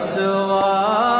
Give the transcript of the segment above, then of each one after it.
والسواد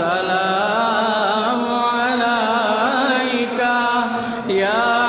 والسلام عليك يا